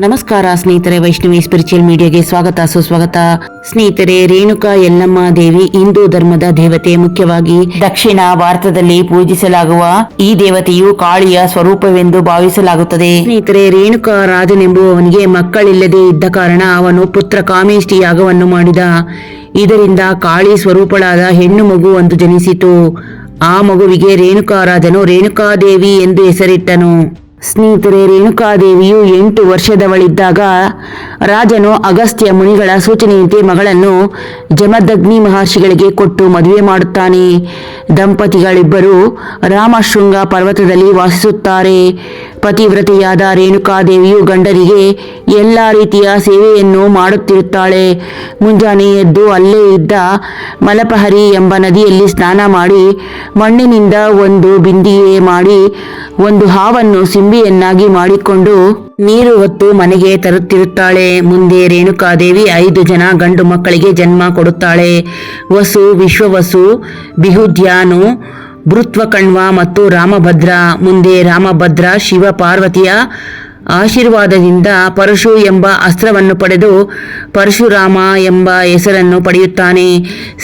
ನಮಸ್ಕಾರ ಸ್ನೇಹಿತರೆ, ವೈಷ್ಣವಿ ಸ್ಪಿರಿಚುವಲ್ ಮೀಡಿಯಾಗೆ ಸ್ವಾಗತ, ಸುಸ್ವಾಗತ. ಸ್ನೇಹಿತರೆ, ರೇಣುಕಾ ಯಲ್ಲಮ್ಮ ದೇವಿ ಹಿಂದೂ ಧರ್ಮದ ದೇವತೆ, ಮುಖ್ಯವಾಗಿ ದಕ್ಷಿಣ ಭಾರತದಲ್ಲಿ ಪೂಜಿಸಲಾಗುವ ಈ ದೇವತೆಯು ಕಾಳಿಯ ಸ್ವರೂಪವೆಂದು ಭಾವಿಸಲಾಗುತ್ತದೆ. ಸ್ನೇಹಿತರೆ, ರೇಣುಕಾ ರಾಜನೆಂಬುವವನಿಗೆ ಮಕ್ಕಳಿಲ್ಲದೆ ಇದ್ದ ಕಾರಣ ಅವನು ಪುತ್ರ ಕಾಮೇಷ್ಟಿ ಯಾಗವನ್ನು ಮಾಡಿದ. ಇದರಿಂದ ಕಾಳಿ ಸ್ವರೂಪಳಾದ ಹೆಣ್ಣು ಮಗು ಒಂದು ಜನಿಸಿತು. ಆ ಮಗುವಿಗೆ ರೇಣುಕಾರಾಜನು ರೇಣುಕಾದೇವಿ ಎಂದು ಹೆಸರಿಟ್ಟನು. ಸ್ನೇಹಿತರೆ, ರೇಣುಕಾದೇವಿಯು ಎಂಟು ವರ್ಷದವಳಿದ್ದಾಗ ರಾಜನು ಅಗಸ್ತ್ಯ ಮುನಿಗಳ ಸೂಚನೆಯಂತೆ ಮಗಳನ್ನು ಜಮದಗ್ನಿ ಮಹರ್ಷಿಗಳಿಗೆ ಕೊಟ್ಟು ಮದುವೆ ಮಾಡುತ್ತಾನೆ. ದಂಪತಿಗಳಿಬ್ಬರು ರಾಮಶೃಂಗ ಪರ್ವತದಲ್ಲಿ ವಾಸಿಸುತ್ತಾರೆ. ಪತಿವ್ರತೆಯಾದ ರೇಣುಕಾದೇವಿಯು ಗಂಡರಿಗೆ ಎಲ್ಲ ರೀತಿಯ ಸೇವೆಯನ್ನು ಮಾಡುತ್ತಿರುತ್ತಾಳೆ. ಮುಂಜಾನೆ ಎದ್ದು ಅಲ್ಲೇ ಇದ್ದ ಮಲಪಹರಿ ಎಂಬ ನದಿಯಲ್ಲಿ ಸ್ನಾನ ಮಾಡಿ, ಮಣ್ಣಿನಿಂದ ಒಂದು ಬಿಂದಿಗೆ ಮಾಡಿ, ಒಂದು ಹಾವನ್ನು ಸಿಂಬಿಯನ್ನಾಗಿ ಮಾಡಿಕೊಂಡು ನೀರು ಹೊತ್ತು ಮನೆಗೆ ತರುತ್ತಿರುತ್ತಾಳೆ. ಮುಂದೆ ರೇಣುಕಾದೇವಿ ಐದು ಜನ ಗಂಡು ಮಕ್ಕಳಿಗೆ ಜನ್ಮ ಕೊಡುತ್ತಾಳೆ. ವಸು, ವಿಶ್ವವಸು, ಬಿಹುದ್ಯಾನು ಭೃತ್ವಕಣ್ವ ಮತ್ತು ರಾಮಭದ್ರ, ಮುಂದೆ ರಾಮಭದ್ರ ಶಿವ ಪಾರ್ವತಿಯ ಆಶೀರ್ವಾದದಿಂದ ಪರಶು ಎಂಬ ಅಸ್ತ್ರವನ್ನು ಪಡೆದು ಪರಶುರಾಮ ಎಂಬ ಹೆಸರನ್ನು ಪಡೆಯುತ್ತಾನೆ.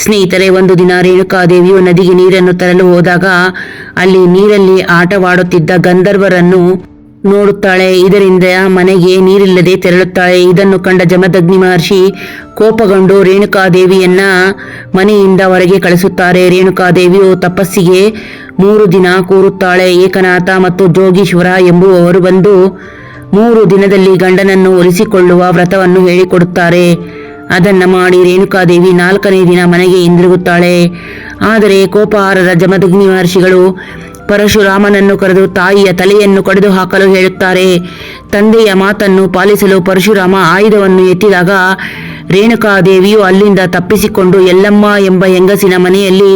ಸ್ನೇಹಿತರೆ, ಒಂದು ದಿನ ರೇಣುಕಾದೇವಿಯು ನದಿಗೆ ನೀರನ್ನು ತರಲು ಹೋದಾಗ ಅಲ್ಲಿ ನೀರಲ್ಲಿ ಆಟವಾಡುತ್ತಿದ್ದ ಗಂಧರ್ವರನ್ನು ನೋಡುತ್ತಾಳೆ. ಇದರಿಂದ ಮನೆಗೆ ನೀರಿಲ್ಲದೆ ತೆರಳುತ್ತಾಳೆ. ಇದನ್ನು ಕಂಡ ಜಮದಗ್ನಿ ಮಹರ್ಷಿ ಕೋಪಗೊಂಡು ರೇಣುಕಾದೇವಿಯನ್ನ ಮನೆಯಿಂದ ಹೊರಗೆ ಕಳಿಸುತ್ತಾರೆ. ರೇಣುಕಾದೇವಿಯು ತಪಸ್ಸಿಗೆ ಮೂರು ದಿನ ಕೂರುತ್ತಾಳೆ. ಏಕನಾಥ ಮತ್ತು ಜೋಗೀಶ್ವರ ಎಂಬುವವರು ಬಂದು ಮೂರು ದಿನದಲ್ಲಿ ಗಂಡನನ್ನು ಒಲಿಸಿಕೊಳ್ಳುವ ವ್ರತವನ್ನು ಹೇಳಿಕೊಡುತ್ತಾರೆ. ಅದನ್ನ ಮಾಡಿ ರೇಣುಕಾದೇವಿ ನಾಲ್ಕನೇ ದಿನ ಮನೆಗೆ ಹಿಂದಿರುಗುತ್ತಾಳೆ. ಆದರೆ ಕೋಪಹಾರರ ಜಮದಗ್ನಿ ಮಹರ್ಷಿಗಳು ಪರಶುರಾಮನನ್ನು ಕರೆದು ತಾಯಿಯ ತಲೆಯನ್ನು ಕಡಿದು ಹಾಕಲು ಹೇಳುತ್ತಾರೆ. ತಂದೆಯ ಮಾತನ್ನು ಪಾಲಿಸಲು ಪರಶುರಾಮ ಆಯುಧವನ್ನು ಎತ್ತಿದಾಗ ರೇಣುಕಾದೇವಿಯು ಅಲ್ಲಿಂದ ತಪ್ಪಿಸಿಕೊಂಡು ಎಲ್ಲಮ್ಮ ಎಂಬ ಹೆಂಗಸಿನ ಮನೆಯಲ್ಲಿ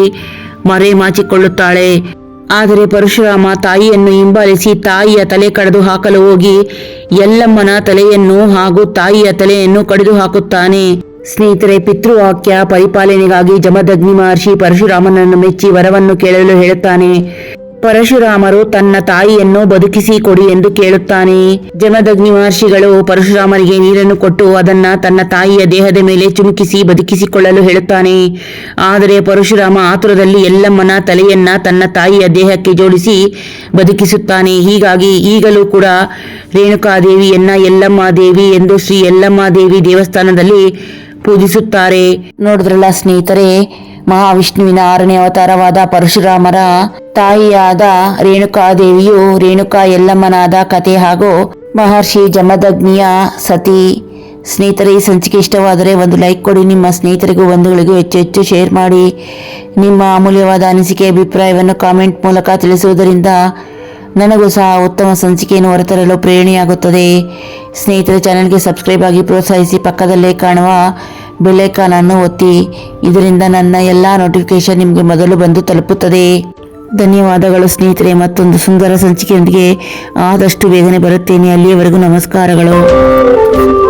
ಮರೆಮಾಚಿಕೊಳ್ಳುತ್ತಾಳೆ ಆದರೆ ಪರಶುರಾಮ ತಾಯಿಯನ್ನು ಹಿಂಬಾಲಿಸಿ ತಾಯಿಯ ತಲೆ ಕಡಿದು ಹಾಕಲು ಹೋಗಿ ಎಲ್ಲಮ್ಮನ ತಲೆಯನ್ನು ಹಾಗೂ ತಾಯಿಯ ತಲೆಯನ್ನು ಕಡಿದು ಹಾಕುತ್ತಾನೆ. ಸ್ನೇಹಿತರೆ ಪಿತೃವಾಕ್ಯ ಪರಿಪಾಲನೆಗಾಗಿ ಜಮದಗ್ನಿ ಮಹರ್ಷಿ ಪರಶುರಾಮನನ್ನು ಮೆಚ್ಚಿ ವರವನ್ನು ಕೇಳಲು ಹೇಳುತ್ತಾನೆ. ಪರಶುರಾಮರು ತನ್ನ ತಾಯಿಯನ್ನು ಬದುಕಿಸಿ ಕೊಡಿ ಎಂದು ಕೇಳುತ್ತಾನೆ. ಜಮದಗ್ನಿ ಮಹರ್ಷಿಗಳು ಪರಶುರಾಮನಿಗೆ ನೀರನ್ನು ಕೊಟ್ಟು ಅದನ್ನ ತನ್ನ ತಾಯಿಯ ದೇಹದ ಮೇಲೆ ಚುಮುಕಿಸಿ ಬದುಕಿಸಿಕೊಳ್ಳಲು ಹೇಳುತ್ತಾನೆ. ಆದರೆ ಪರಶುರಾಮ ಆತುರದಲ್ಲಿ ಎಲ್ಲಮ್ಮನ ತಲೆಯನ್ನ ತನ್ನ ತಾಯಿಯ ದೇಹಕ್ಕೆ ಜೋಡಿಸಿ ಬದುಕಿಸುತ್ತಾನೆ. ಹೀಗಾಗಿ ಈಗಲೂ ಕೂಡ ರೇಣುಕಾದೇವಿಯನ್ನ ಎಲ್ಲಮ್ಮ ದೇವಿ ಎಂದು ಶ್ರೀ ಎಲ್ಲಮ್ಮ ದೇವಿ ದೇವಸ್ಥಾನದಲ್ಲಿ ಪೂಜಿಸುತ್ತಾರೆ. ನೋಡಿದ್ರಲ್ಲ ಸ್ನೇಹಿತರೆ ಮಹಾವಿಷ್ಣುವಿನ ಆರನೇ ಅವತಾರವಾದ ಪರಶುರಾಮರ ತಾಯಿಯಾದ ರೇಣುಕಾದೇವಿಯು ರೇಣುಕಾ ಯಲ್ಲಮ್ಮನಾದ ಕತೆ ಹಾಗೂ ಮಹರ್ಷಿ ಜಮದಗ್ನಿಯ ಸತಿ. ಸ್ನೇಹಿತರೆ, ಈ ಸಂಚಿಕೆ ಇಷ್ಟವಾದರೆ ಒಂದು ಲೈಕ್ ಕೊಡಿ, ನಿಮ್ಮ ಸ್ನೇಹಿತರಿಗೂ ಬಂಧುಗಳಿಗೂ ಹೆಚ್ಚು ಹೆಚ್ಚು ಶೇರ್ ಮಾಡಿ. ನಿಮ್ಮ ಅಮೂಲ್ಯವಾದ ಅನಿಸಿಕೆ, ಅಭಿಪ್ರಾಯವನ್ನು ಕಾಮೆಂಟ್ ಮೂಲಕ ತಿಳಿಸುವುದರಿಂದ ನನಗೂ ಸಹ ಉತ್ತಮ ಸಂಚಿಕೆಯನ್ನು ಹೊರತರಲು ಪ್ರೇರಣೆಯಾಗುತ್ತದೆ. ಸ್ನೇಹಿತರೆ, ಚಾನಲ್ಗೆ ಸಬ್ಸ್ಕ್ರೈಬ್ ಆಗಿ ಪ್ರೋತ್ಸಾಹಿಸಿ ಪಕ್ಕದಲ್ಲೇ ಕಾಣುವ ಬೆಲ್ಲೈಕಾನನ್ನು ಒತ್ತಿ. ಇದರಿಂದ ನನ್ನ ಎಲ್ಲ ನೋಟಿಫಿಕೇಶನ್ ನಿಮಗೆ ಮೊದಲು ಬಂದು ತಲುಪುತ್ತದೆ. ಧನ್ಯವಾದಗಳು ಸ್ನೇಹಿತರೆ, ಮತ್ತೊಂದು ಸುಂದರ ಸಂಚಿಕೆಯೊಂದಿಗೆ ಆದಷ್ಟು ಬೇಗನೆ ಬರುತ್ತೇನೆ. ಅಲ್ಲಿಯವರೆಗೂ ನಮಸ್ಕಾರಗಳು.